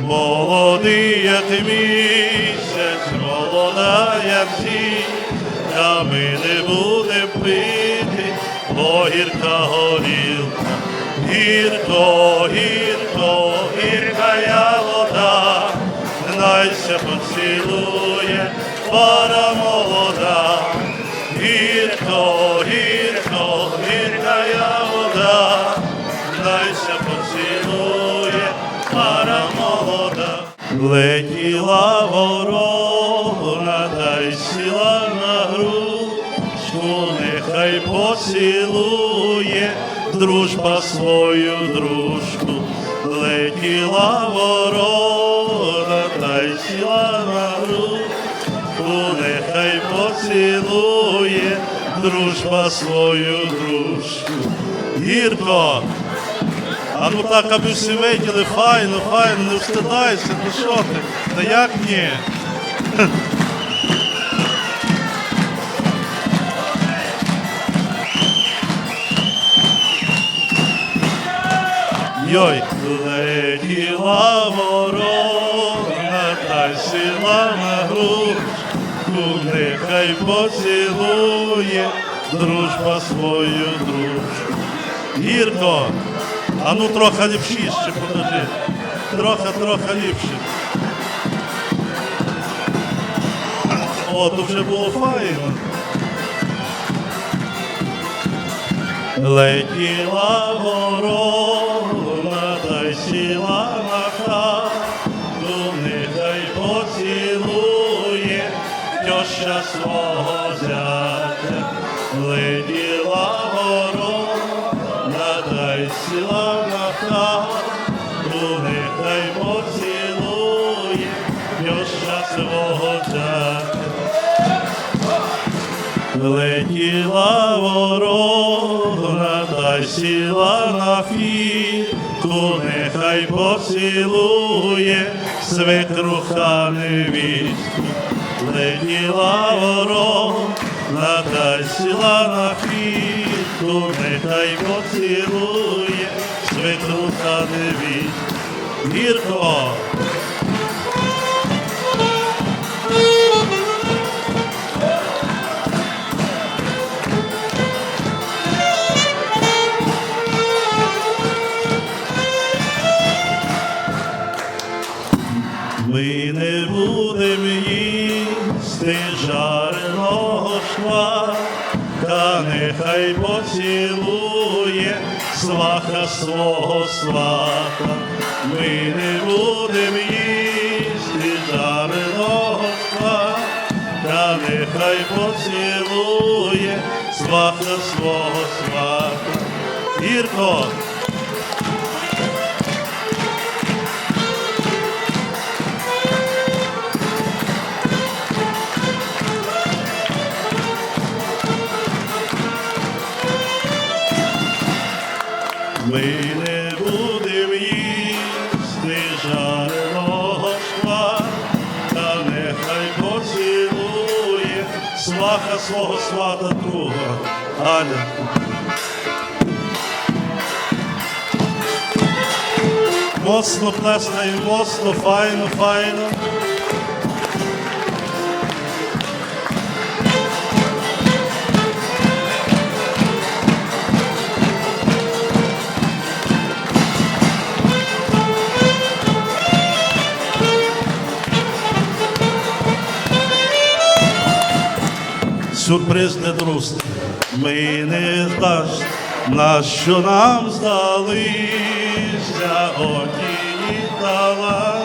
Молодий, місяць, молода, як зій, а ми не будем пити, бо гірка горілка, гірко, гірко, гірка я вода, найся поцілує пара молода, Летіла ворона, та й сіла на грушку, нехай поцілує дружба свою дружку. Летіла ворона, та й сіла на грушку, нехай поцілує дружба свою дружку. Гірко, а ну так, аби всі виділи, файно, файно, не встидайся, ну що ти? Та як ні? Йой, летіла ворона, та сіла на грушку, нехай поцілує дружба свою дружку. Гірко, а ну трохи ліпшіше покажи. Трохи, трохи ліпше. О, то вже було файно. Летіла ворона, та сіла на хату, нехай поцілує тьоща свого зятя. Летіла Летіла ворона, та сіла на фітку, нехай поцілує свекруха невістку. Летіла ворона, та сіла на фітку, нехай поцілує свекруха невістку. Гірко! Шва, та нехай поцілує сваха свого свата. Ми не будем їсти жареного шва, та нехай поцілує сваха свого свата. Гірко! Ми не будем їсти жареного та нехай поцілує сваха свого свата друга. Аля. Моцно плескає, моцно, файно, файно. Сюрприз не друст. Ми не здаш, на що нам здалися отії дала.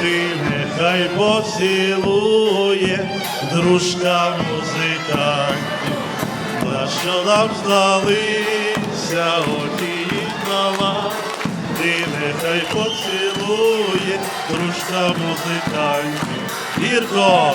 Ти нехай поцілує дружка музикантів, на що нам здалися отії дала. Ти нехай поцілує дружка музикантів. Гірко!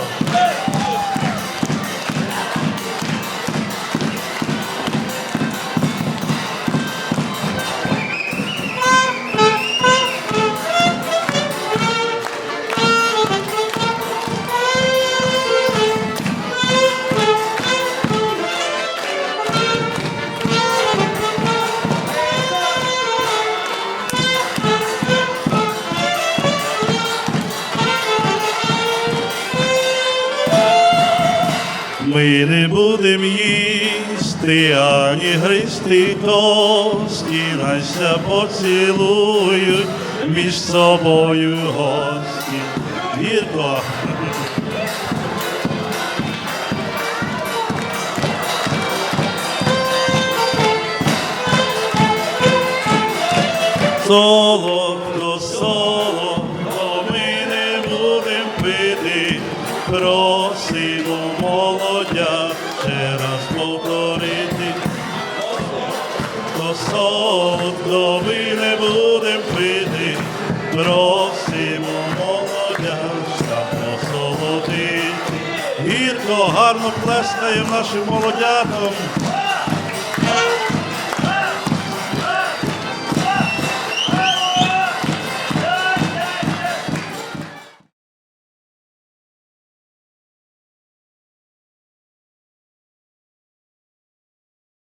Ми не будем їсти, ані гристи кості, найся поцілують між собою гості. Вірко. Солодко, гарно плескаємо нашим молодятам.